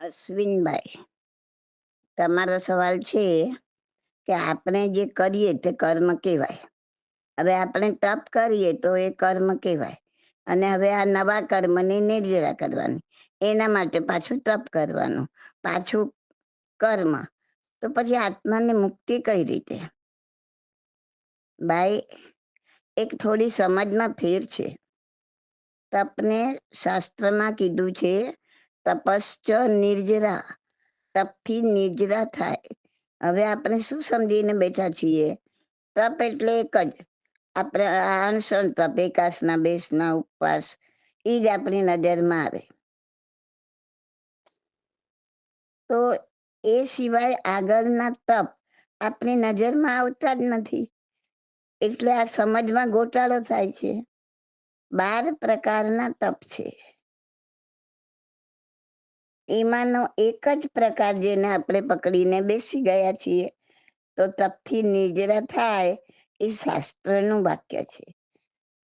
અશ્વિનભાઈ, તમારો સવાલ છે કે આપણે જે કરીએ તે કર્મ કહેવાય. હવે આપણે તપ કરીએ તો એ કર્મ કહેવાય. અને હવે આ નવા કર્મની નિર્જરા કરવાની. એના માટે પાછું તપ કરવાનું. પાછું કર્મ. તો પછી આત્માને મુક્તિ કઈ રીતે? ભાઈ, એક થોડી સમજમાં ફેર છે. તપને શાસ્ત્રમાં કીધું છે તપશ્ચ નિર્જરા, તપથી નિર્જરા થાય. હવે આપણે શું સમજીને બેઠા છીએ? તપ એટલે એક જ. આપણે અણસણ તપ એકાસના બેસના ઉપવાસ એ જ આપણી નજરમાં આવે. તો એ સિવાય આગળના તપ આપણી નજરમાં આવતા જ નથી. એટલે આ સમજમાં ગોટાળો થાય છે. બાર પ્રકારના તપ છે. એમાંનો એક જ પ્રકાર જેને આપણે પકડીને બેસી ગયા છીએ, તો તપથી નિજરા થાય એ શાસ્ત્રનું વાક્ય છે.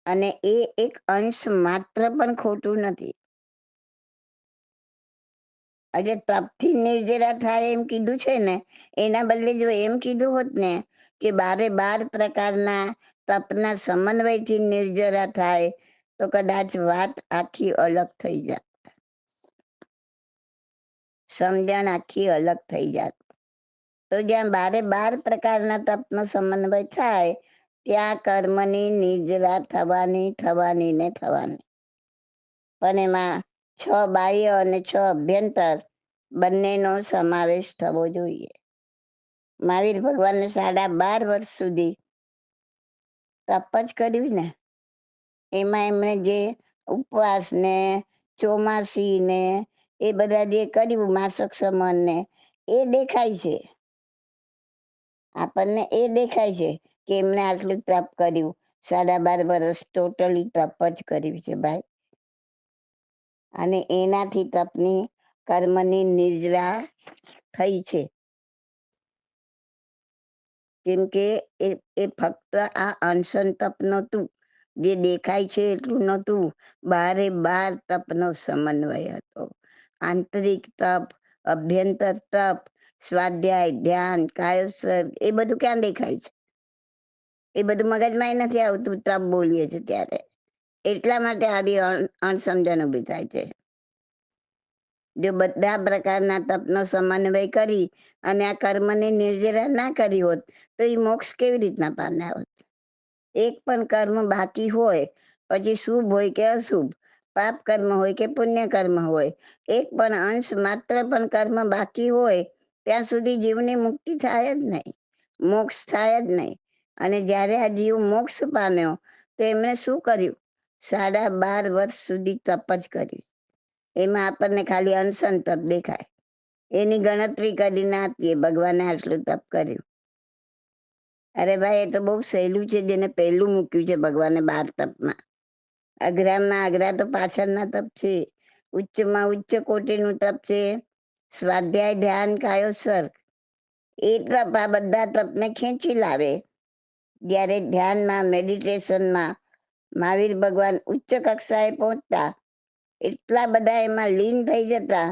અને એ એક અંશ માત્ર પણ ખોટું નથી. આજે તપથી નિર્જરા થાય એમ કીધું છે ને, એના બદલે જો એમ કીધું હોત ને, કે બારે બાર પ્રકારના તપના સમન્વયથી નિર્જરા થાય, તો કદાચ વાત આખી અલગ થઈ જાત. સમજણ આખી અલગ થઈ જાત. તો જ્યાં બારે બાર પ્રકારના તપનો સમન્વય થાય, ત્યાં કર્મની નિજરા થવાની થવાની ને થવાની. પણ એમાં છ બાહ્ય અને છ અભ્યંતર બંનેનો સમાવેશ થવો જોઈએ. મહાવીર ભગવાનને સાડા બાર વર્ષ સુધી તપ જ કર્યું ને? એમાં એમણે જે ઉપવાસ ને, ચોમાસી ને એ બધા જે કર્યું માસક સમન ને, એ દેખાય છે. આપણને એ દેખાય છે કે એમને આટલું તપ કર્યું. સાડા બાર વર્ષ ટોટલી તપ જ કર્યું છે ભાઈ. અને એનાથી તપની કર્મની નિર્જરા થઈ છે. કેમ કે એ એ ફક્ત આ અનશન તપ નહોતું. જે દેખાય છે એટલું નહોતું. બારે બાર તપનો સમન્વય હતો. આંતરિક તપ, અભ્યંતર તપ, સ્વાધ્યાય, ધ્યાન કાયોસર એ બધું ક્યાં દેખાય છે? એ બધું મગજમાં નથી આવતું, તપ બોલીએ છીએ ત્યારે. એટલા માટે આવી અણસમજણ ઊભી થાય છે. જો બધા પ્રકારના તપનો સમન્વય કરી અને આ કર્મને નિર્જરા ના કરી હોત, તો એ મોક્ષ કેવી રીતના પામ્યા હોત? એક પણ કર્મ બાકી હોય, પછી શુભ હોય કે અશુભ પાપ કર્મ હોય કે પુણ્ય કર્મ હોય, એક પણ અંશ માત્ર પણ કર્મ બાકી હોય, ત્યાં સુધી જીવની મુક્તિ થાય જ નહીં, મોક્ષ થાય જ નહીં. અને જ્યારે આ જીવ મોક્ષ પામ્યો, તો એમણે શું કર્યું? સાડા બાર વર્ષ સુધી તપ જ કરી એમાં આપણને ખાલી અનશન તપ દેખાય. એની ગણતરી કરી ના આપીએ, ભગવાને આટલું તપ કર્યું. અરે ભાઈ, એ તો બહુ સહેલું છે, જેને પહેલું મૂક્યું છે ભગવાને બાર તપમાં. અઘરામાં અઘરા તો પાછળના તપ છે. ઉચ્ચમાં ઉચ્ચ કોટીનું તપ છે. સ્વાધ્યાય ધ્યાન કાયો સર એ તપ આ બધા તપને ખેંચી લાવે. જ્યારે ધ્યાનમાં, મેડિટેશનમાં મહાવીર ભગવાન ઉચ્ચ કક્ષાએ પહોંચતા, એટલા બધા એમાં લીન થઈ જતા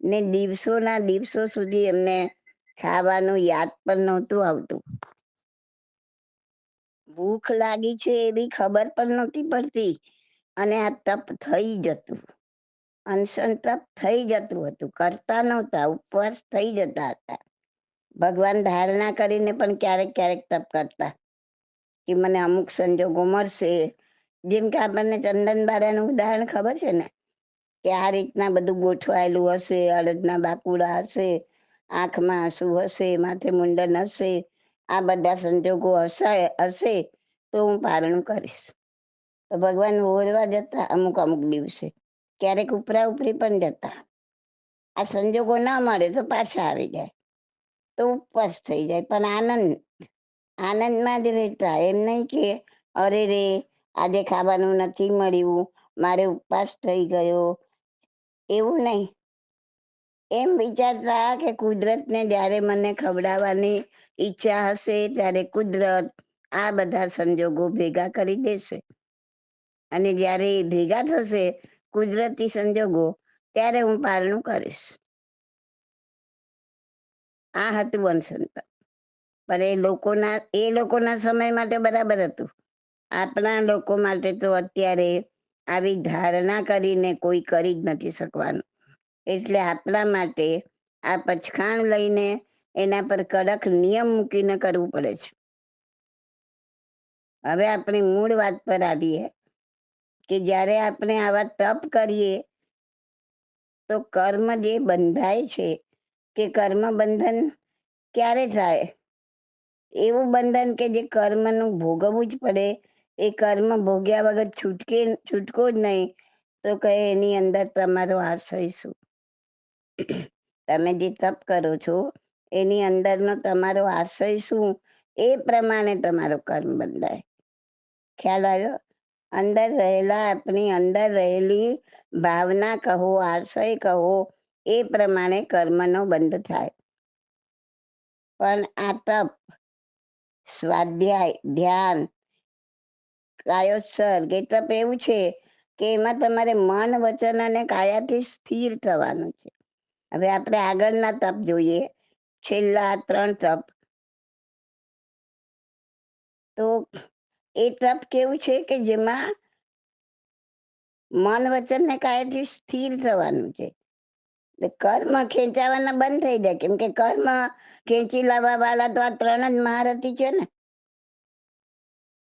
ને દિવસોના દિવસો સુધી એમને ખાવાનું યાદ પણ નહોતું આવતું. ભૂખ લાગી છે એવી ખબર પણ નહોતી પડતી. અને આ તપ થઈ જતું. અનશન તપ થઈ જતું હતું. કરતા નહોતા, ઉપવાસ થઈ જતા હતા. ભગવાન ધારણા કરીને પણ ક્યારેક ક્યારેક તપ કરતા કે મને અમુક સંજોગો મળશે. જેમ કે આપણને ચંદન બારાનું ઉદાહરણ ખબર છે ને? કે આ રીતના બધું ગોઠવાયેલું હશે, અડદના બાકુડા હશે, આંખમાં આંસુ હશે, માથે મુંડન હશે, આ બધા સંજોગો હશે હશે તો હું પારણું કરીશ. તો ભગવાન ઓરવા જતા અમુક અમુક દિવસે. ક્યારેક ઉપરા ઉપરી પણ જતા. આ સંજોગો ના મળે તો પાછા આવી જાય. તો ઉપવાસ થઈ જાય, પણ આનંદ, આનંદમાં જ રહેતા. એમ નહીં કે, અરે રે, આજે ખાવાનું નથી મળ્યું, મારે ઉપવાસ થઈ ગયો. એવું નહીં. એમ વિચારતા કે કુદરતને જ્યારે મને ખવડાવવાની ઈચ્છા હશે, ત્યારે કુદરત આ બધા સંજોગો ભેગા કરી દેશે. અને જ્યારે એ ભેગા થશે કુદરતી સંજોગો, ત્યારે હું પારણું કરીશ. આ હતું વનસંત પણ એ લોકોના એ લોકોના સમય માટે બરાબર હતું. આપણા લોકો માટે તો અત્યારે આવી ધારણા કરીને કોઈ કરી જ નથી શકવાનું. એટલે આપણા માટે આ પછખાણ લઈને એના પર કડક નિયમ મૂકીને કરવું પડે છે. હવે આપણી મૂળ વાત પર આવીએ. કે જ્યારે આપણે આવા તપ કરીએ, તો કર્મ જે બંધાય છે, કે કર્મ બંધન ક્યારે થાય? એવું બંધન કે જે કર્મનું ભોગવવું જ પડે, એ કર્મ ભોગ્યા વગર છૂટકે, છૂટકો જ નહીં, તો કહે એની અંદર તમારો આશય શું? તમે જે તપ કરો છો, એની અંદરનો તમારો આશય શું? એ પ્રમાણે તમારો કર્મ બંધાય. ખ્યાલ આવ્યો? અંદર રહેલા આપણી અંદર રહેલી ભાવના કહો, આશય કહો, એ પ્રમાણે કર્મનો બંધ થાય. પણ આ તપ, સ્વાધ્યાય, ધ્યાન કાયોત્સર એ તપ એવું છે કે એમાં તમારે મન, વચન અને કાયાથી સ્થિર થવાનું છે. હવે આપણે આગળના તપ જોઈએ. છેલ્લા ત્રણ તપ. તો એ તપ કેવું છે કે જેમાં મન વચન ને કાયથી સ્થિર થવાનું છે. કર્મ ખેંચાવાના બંધ થઈ જાય. કેમ કે કર્મ ખેંચી લાવવા વાળા તો આ ત્રણ જ મહારથી છે ને.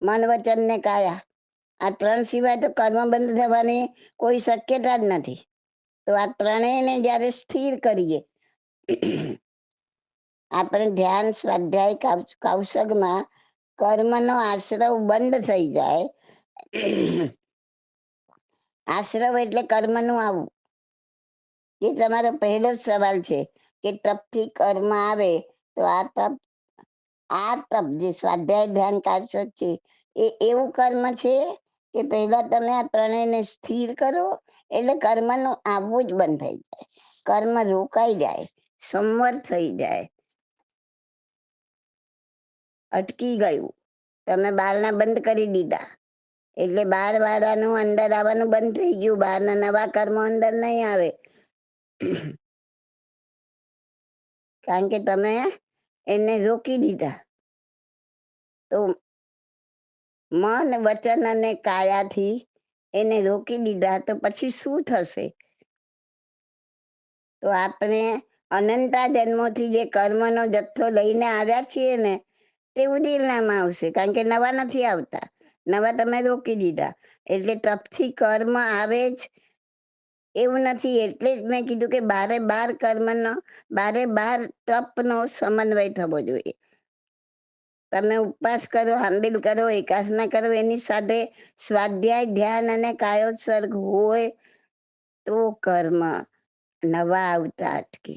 મન વચન ને કાયા આ ત્રણ સિવાય તો કર્મ બંધ થવાની કોઈ શક્યતા જ નથી. તો આ ત્રણેયને જ્યારે સ્થિર કરીએ, આપણે ધ્યાન, સ્વાધ્યાય કૌશગમાં કર્મનો આશ્રવ બંધ થઈ જાય. આશ્રવ એટલે કર્મનું આવું. એ તમારો પહેલો સવાલ છે કે તપથી કર્મ આવે તો આ તપ આ તપ જે સ્વાધ્યાય ધ્યાન કારસક છે, એ એવું કર્મ છે કે પહેલા તમે આ ત્રણેયને સ્થિર કરો એટલે કર્મનું આવવું જ બંધ થઈ જાય. કર્મ રોકાઈ જાય, સંવર થઈ જાય અટકી ગયું. તમે બારણા બંધ કરી દીધા. એટલે બાર વાળાનું અંદર આવવાનું બંધ થઈ ગયું. બહારના નવા કર્મો અંદર નહીં આવે. કારણ કે તમે એને રોકી દીધા. તો મન, વચન અને કાયાથી એને રોકી દીધા તો પછી શું થશે? તો આપણે અનંતા જન્મોથી જે કર્મનો જથ્થો લઈને આવ્યા છીએ ને તે ઉદીરનામાં આવશે, કારણ કે નવા નથી આવતા. નવા તમે રોકી દીધા. એટલે તપથી કર્મ આવે જ એવું નથી. એટલે જ મેં કીધું કે બારે બાર કર્મનો, બારે બાર તપનો સમન્વય થવો જોઈએ. તમે ઉપવાસ કરો, હાંબિલ કરો, એકાસના કરો, એની સાથે સ્વાધ્યાય, ધ્યાન અને કાયોત્સર્ગ હોય તો કર્મ. નવા આવતા અટકે.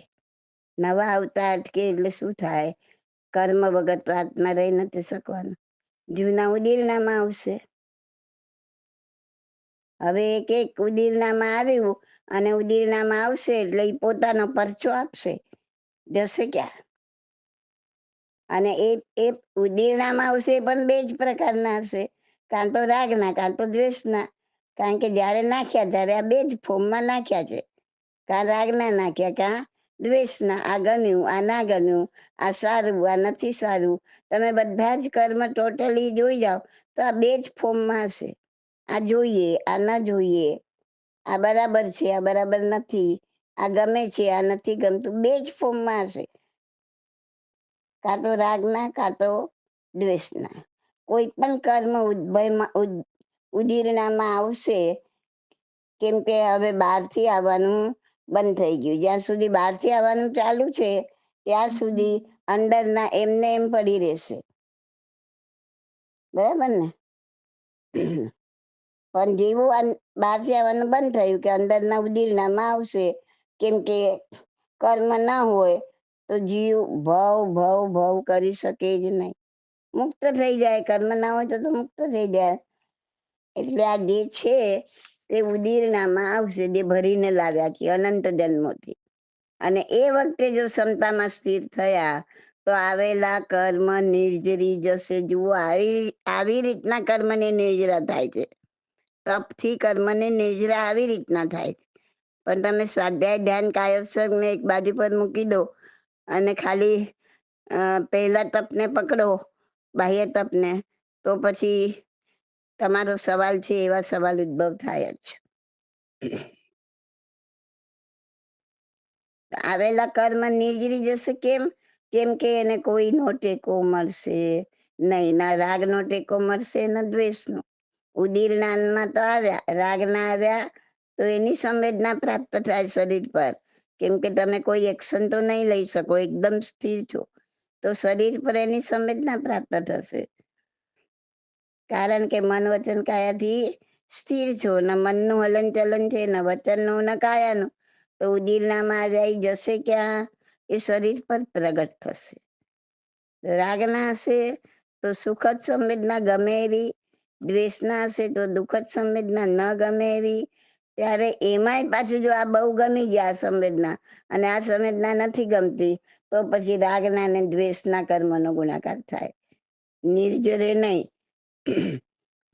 નવા આવતા અટકે એટલે શું થાય? કર્મ વગર તો આત્મા રહી નથી શકવાનો. જૂના ઉદીરનામાં આવશે. હવે એક એક ઉદીરનામાં આવ્યું અને ઉદીરનામાં આવશે એટલે એ પોતાનો પરચો આપશે. જશે ક્યાં? અને એ એ ઉદીરણામાં આવશે પણ બે જ પ્રકારના હશે. કાં તો રાગના, કાં તો દ્વેષના. કારણ કે જ્યારે નાખ્યા, ત્યારે આ બે જ ફોર્મમાં નાખ્યા છે. કાં રાગના નાખ્યા, કાં દ્વેષના, આ ગમ્યું, આ ના ગમ્યું, આ સારું, આ નથી સારું. તમે બધા જ કર્મ ટોટલી જોઈ જાઓ, તો આ બે જ ફોર્મમાં હશે. આ જોઈએ, આ ના જોઈએ. આ બરાબર છે, આ બરાબર નથી. આ ગમે છે, આ નથી ગમતું. બે જ ફોર્મમાં હશે. કાં તો રાગના, કાં તો દ્વેષના. કોઈ પણ કર્મ ઉદ્ભયમાં ઉદીરણામાં આવશે, કેમ કે હવે બહારથી આવવાનું બંધ થઈ ગયું. જ્યાં સુધી બહારથી આવવાનું ચાલુ છે, ત્યાં સુધી અંદરના એમને એમ પડી રહેશે. બરાબર ને? પણ જેવું બહારથી આવવાનું બંધ થયું કે અંદરના ઉદીરનામાં આવશે, કેમ કે કર્મ ના હોય, તો જીવ ભવ ભવ ભવ કરી શકે જ નહીં. મુક્ત થઈ જાય. કર્મ ના હોય તો મુક્ત થઈ જાય. એટલે આ જે છે તે ઉદીરણામાં જે ભરીને લાવ્યા છે, અનંત જન્મોથી. અને એ વખતે જો ક્ષમતામાં સ્થિર થયા, તો આવેલા કર્મ નિર્જરી જશે. જુઓ, આવી આવી રીતના કર્મને નિર્જરા થાય છે. તપથી કર્મને નિર્જરા આવી રીતના થાય છે. પણ તમે સ્વાધ્યાય ધ્યાન કાયોત્સર્ગ ને એક બાજુ પર મૂકી દો અને ખાલી પહેલા તપને પકડો, બાહ્ય તપને, તો પછી તમારો સવાલ છે, એવા સવાલ ઉદ્ભવ થાય જ. આવેલા કર્મ નીજરી જશે કેમ? કેમ કે એને કોઈનો ટેકો મળશે નહીં. ના રાગનો ટેકો મળશે, ન દ્વેષનો. ઉદીર અન્નમાં તો આવ્યા. રાગના આવ્યા તો એની સંવેદના પ્રાપ્ત થાય શરીર પર. કેમ કે તમે કોઈ એક્શન તો નહીં લઈ શકો. એકદમ સ્થિર છો. તો શરીર પર એની સંવેદના પ્રાપ્ત થશે. કારણ કે મન વચન કાયાથી સ્થિર છો. ને મનનું હલન ચલન છે, ને વચનનું, ને કાયાનું. તો ઉદીરનામાં આવી જશે ક્યાં? એ શરીર પર પ્રગટ થશે. રાગના હશે તો સુખદ સંવેદના ગમે એવી. દ્વેષના હશે તો દુઃખદ સંવેદના ન ગમે એવી. ત્યારે એમાંય પાછું જો આ બહુ ગમી ગયા આ સંવેદના અને આ સંવેદના નથી ગમતી, તો પછી રાગના અને દ્વેષના કર્મનો ગુણાકાર થાય. નિર્જરે નહીં.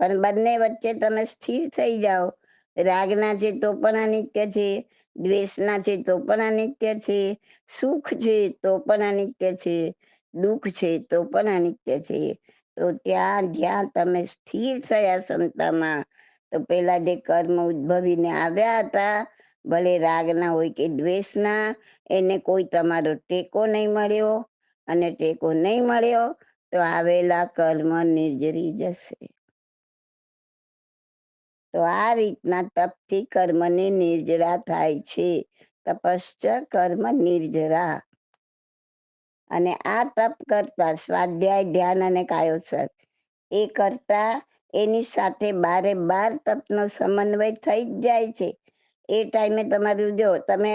પણ બંને વચ્ચે તમે સ્થિર થઈ જાઓ. રાગના છે તો પણ અનિત્ય છે, દ્વેષના છે તો પણ અનિત્ય છે, સુખ છે તો પણ અનિત્ય છે, દુઃખ છે તો પણ અનિત્ય છે. તો ત્યાં જ્યાં તમે સ્થિર થયા ક્ષમતામાં તો પેલા જે કર્મ ઉદ્ભવીને આવ્યા હતા, ભલે રાગના હોય કે દ્વેષના, એને કોઈ તમારો ટેકો નહીં મળ્યો. અને ટેકો નહીં મળ્યો તો આવેલા કર્મ નિર્જરી જશે. તો આ રીતના તપથી કર્મની નિર્જરા થાય છે. તપશ્ચ કર્મ નિર્જરા. અને આ તપ કરતા સ્વાધ્યાય ધ્યાન અને કાયોત્સર એ કરતા એની સાથે બારે બાર તપનો સમન્વય થઈ જ જાય છે. એ ટાઈમે તમારું જો તમે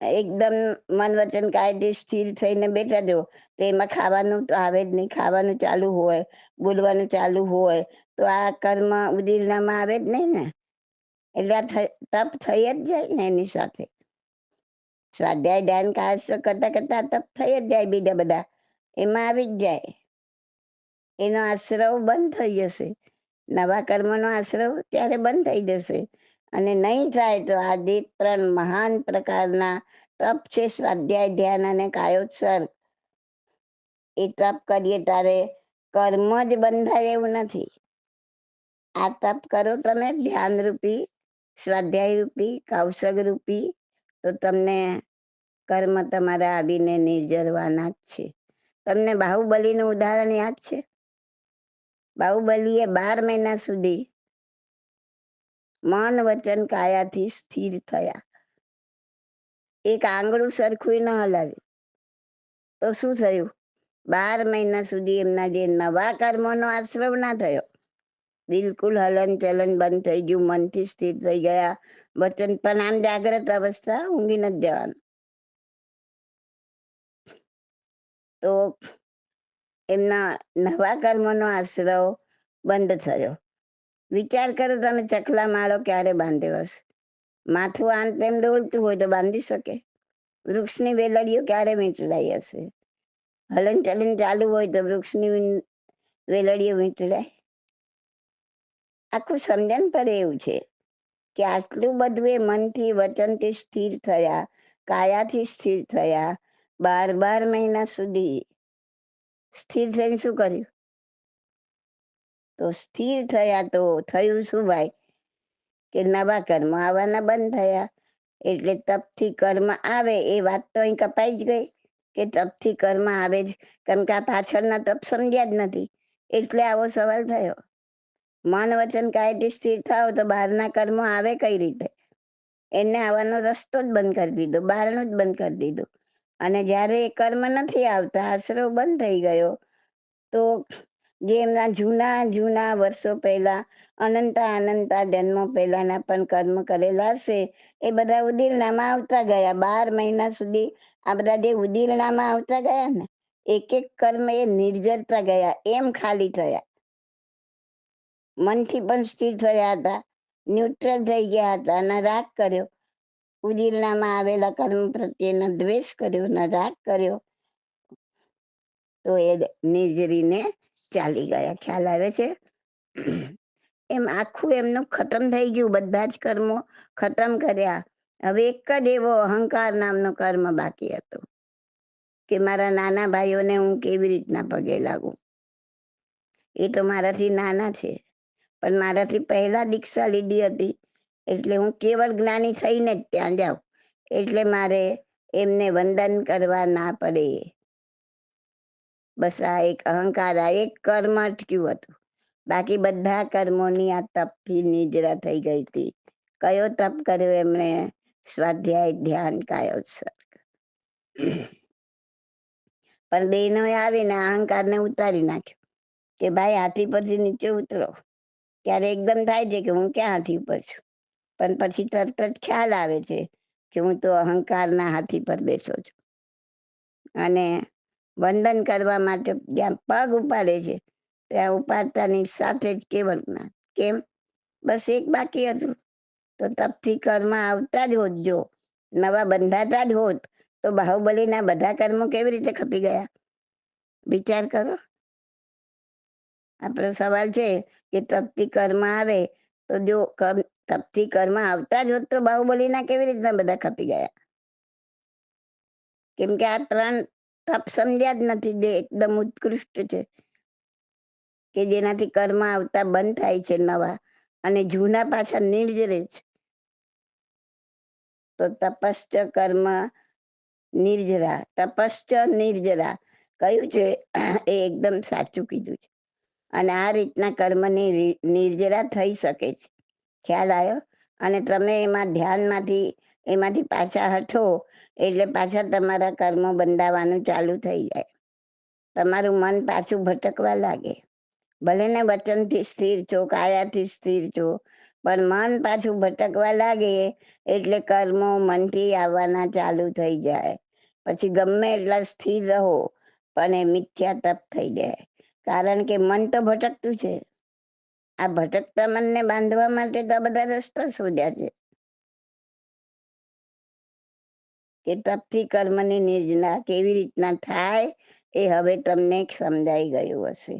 એકદમ મન વચન કાયદે સ્થિર થઈને બેઠા જો, તો એમાં ખાવાનું તો આવે જ નહીં. ખાવાનું ચાલુ હોય, બોલવાનું ચાલુ હોય, તો આ કર્મ ઉદીરણામાં આવે જ નહીં ને. એટલે આ તપ થઈ જ જાય ને એની સાથે. સ્વાધ્યાય ધ્યાન કાશ કરતા કરતા તપ થઈ જ જાય બીજા બધા. એમાં આવી જ જાય. એનો આશ્રવ બંધ થઈ જશે. નવા કર્મનો આશ્રવ ત્યારે બંધ થઈ જશે. અને નહીં થાય તો આ જે ત્રણ મહાન પ્રકારના તપ છે. સ્વાધ્યાય ધ્યાન અને કાયોત્સર. એ તપ કરીએ ત્યારે કર્મ જ બંધાય એવું નથી. આ તપ કરો તમે ધ્યાન રૂપી સ્વાધ્યાય રૂપી કૌશગ રૂપી તો તમને કર્મ તમારા આવીને નિર્જરવાના જ છે. તમને બાહુબલીનું ઉદાહરણ યાદ છે? બાહુબલીએ બાર મહિના સુધી મન વચન કાયાથી સ્થિર થયા. એક આંગળું સરખું ન હલાવ્યું. તો શું થયું? બાર મહિના સુધી એમના જે નવા કર્મોનો આશ્રવ ના થયો. બિલકુલ હલન ચલન બંધ થઈ ગયું, મનથી સ્થિર થઈ ગયા. વચન પણ આમ જાગ્રત અવસ્થા ઊંઘી નથી જવાનું. તો એમના નવા કર્મનો આશ્રવ બંધ થયો. વિચાર કરો તમે ચકલા માળો ક્યારે બાંધ્યો હશે? માથું આમ તેમ ડોલતું હોય તો બાંધી શકે. વૃક્ષની વેલડીઓ ક્યારે વીંટળાઈ હશે? હલન ચલન ચાલુ હોય તો વૃક્ષની વેલડીઓ વીંટળાય. આખું સમજણ પડે એવું છે કે આટલું બધું એ મનથી, વચનથી સ્થિર થયા, કાયાથી સ્થિર થયા, બાર બાર મહિના સુધી સ્થિર થઈને શું કર્યું? તો સ્થિર થયા તો થયું શું ભાઈ? કે નવા કર્મ આવવાના બંધ થયા. એટલે તપથી કર્મ આવે એ વાત તો અહીં કપાઈ જ ગઈ કે તપથી કર્મ આવે જ. કેમ કે આ પાછળના તપ સમજ્યા જ નથી. એટલે આવો સવાલ થયો. મન વચન કાયદે સ્થિર થાવ તો બહારના કર્મો આવે કઈ રીતે? એને આવવાનો રસ્તો જ બંધ કરી દીધો, બહારનું જ બંધ કરી દીધું. અને જ્યારે એ કર્મ નથી આવતા, આશરો બંધ થઈ ગયો, તો જે એમના જૂના જૂના વર્ષો પહેલા, અનંતા અનંતા જન્મો પહેલાના પણ કર્મ કરેલા હશે. એ બધા ઉદીરણામાં આવતા ગયા. બાર મહિના સુધી આ બધા જે ઉદીરણામાં આવતા ગયા ને એક એક કર્મ એ નિર્જરતા ગયા, એમ ખાલી થયા. મનથી પણ સ્થિર થયા હતા ન્યુટ્રલ થઈ ગયા હતા, અને રાગ કર્યો. ઉદીરણામાં આવેલા કર્મ પ્રત્યેનો દ્વેષ કર્યો, ને રાગ કર્યો. તો એ નિર્જરીને ચાલી ગયા, ખ્યાલ આવે છે? એમ આખું એમનું ખતમ થઈ ગયું, બધા જ કર્મો ખતમ કર્યા. હવે એક જ એવો અહંકાર નામનો કર્મ બાકી હતો કે મારા નાના ભાઈઓને હું કેવી રીતના પગે લાગું. એ તો મારાથી નાના છે, પણ મારાથી પહેલા દીક્ષા લીધી હતી, એટલે હું કેવળ જ્ઞાની થઈને જ ત્યાં જાઉં, એટલે મારે એમને વંદન કરવા ના પડે. બસ આ એક અહંકાર, આ એક કર્મ અટક્યું હતું? બાકી બધા કર્મોની આ તપથી નિદ્રા થઈ ગઈ હતી. કયો તપ કર્યો એમણે? સ્વાધ્યાય, ધ્યાન કાયોત્સર્ગ પણ દેહનો આવીને અહંકારને ઉતારી નાખ્યો કે ભાઈ હાથી પરથી નીચે ઉતરો. ત્યારે એકદમ થાય છે કે હું ક્યાં હાથી ઉપર છું? પણ પછી તરત જ ખ્યાલ આવે છે કે હું તો અહંકારના હાથી પર બેઠો છું. અને વંદન કરવા માટે જ્યાં પગ ઉપાડે છે. ત્યાં ઉપાડતાની સાથે જ કેવળ કેમ? બસ એક બાકી હતું. તો તપથી કર્મ આવતા જ હોત જો. નવા બંધાતા જ હોત. તો બાહુબલીના બધા કર્મો કેવી રીતે ખપી ગયા? વિચાર કરો. આપણો સવાલ છે કે તપથી કર્મ આવે તો જો તપથી કર્મ આવતા જ હોત તો બાહુબલીના કેવી રીતના બધા ખપી ગયા? કેમ કે આ ત્રણ તપ સમજ્યા જ નથી જે એકદમ ઉત્કૃષ્ટ છે કે જેનાથી કર્મ આવતા બંધ થાય છે નવા અને જૂના પાછા નિર્જરે છે. તો તપશ્ચ કર્મ નિર્જરા તપશ્ચ નિર્જરા કયું છે એ એકદમ સાચું કીધું છે. અને આ રીતના કર્મની નિર્જરા થઈ શકે છે. ખ્યાલ આવ્યો? અને તમે એમાં ધ્યાનમાંથી એમાંથી પાછા હઠો એટલે પાછા તમારા કર્મો બંધાવાનું ચાલુ થઈ જાય. તમારું મન પાછું ભટકવા લાગે. ભલે ને વચનથી સ્થિર છો, કાયાથી સ્થિર છો, પણ મન પાછું ભટકવા લાગે એટલે કર્મો મનથી આવવાના ચાલુ થઈ જાય. પછી ગમે એટલા સ્થિર રહો, પણ એ મિથ્યા તપ થઈ જાય. કારણ કે મન તો ભટકતું છે. આ ભટકતા મનને બાંધવા માટે તો બધા રસ્તા શોધ્યા છે. કે તપથી કર્મની નિર્જના કેવી રીતના થાય એ હવે તમને સમજાઈ ગયું હશે.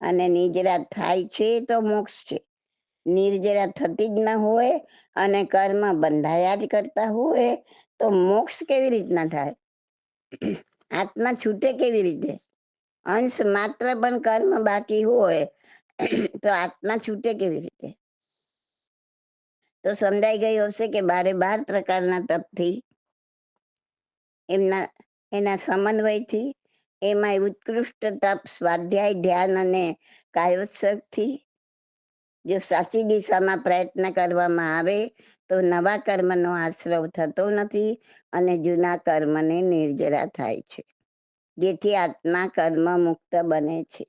અને નિજરા થાય છે તો મોક્ષ છે. નિર્જરા થતી જ ના હોય અને કર્મ બંધાયા જ કરતા હોય તો મોક્ષ કેવી રીતના થાય? આત્મા છૂટે કેવી રીતે? અંશ માત્ર પણ કર્મ બાકી હોય તો આત્મા છૂટે કેવી રીતે? તો સમજાઈ ગયું હશે કે બારે બાર પ્રકારના તપથી એમના, એના સમન્વયથી એમાં ઉત્કૃષ્ટ તપ સ્વાધ્યાય, ધ્યાન અને કાયોત્સર્ગથી જો સાચી દિશામાં પ્રયત્ન કરવામાં આવે, તો નવા કર્મનો આશ્રવ થતો નથી અને જૂના કર્મને નિર્જરા થાય છે. જેથી આત્મા કર્મ મુક્ત બને છે.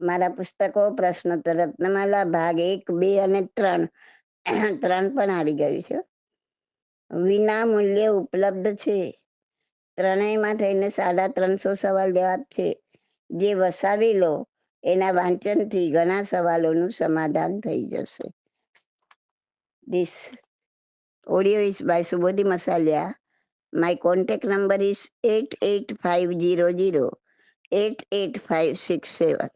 મારા પુસ્તકો પ્રશ્નોત્તર રત્નમાલા ભાગ એક, બે અને ત્રણ ત્રણ પણ આવી ગયું છે. વિના મૂલ્યે ઉપલબ્ધ છે. ત્રણેયમાં થઈને સાડા ત્રણસો સવાલ જવાબ છે. જે વસાવી લો, એના વાંચનથી ઘણા સવાલોનું સમાધાન થઈ જશે. This audio is by Subodhi Masaliya my contact number is eight eight five zero zero eight eight five six seven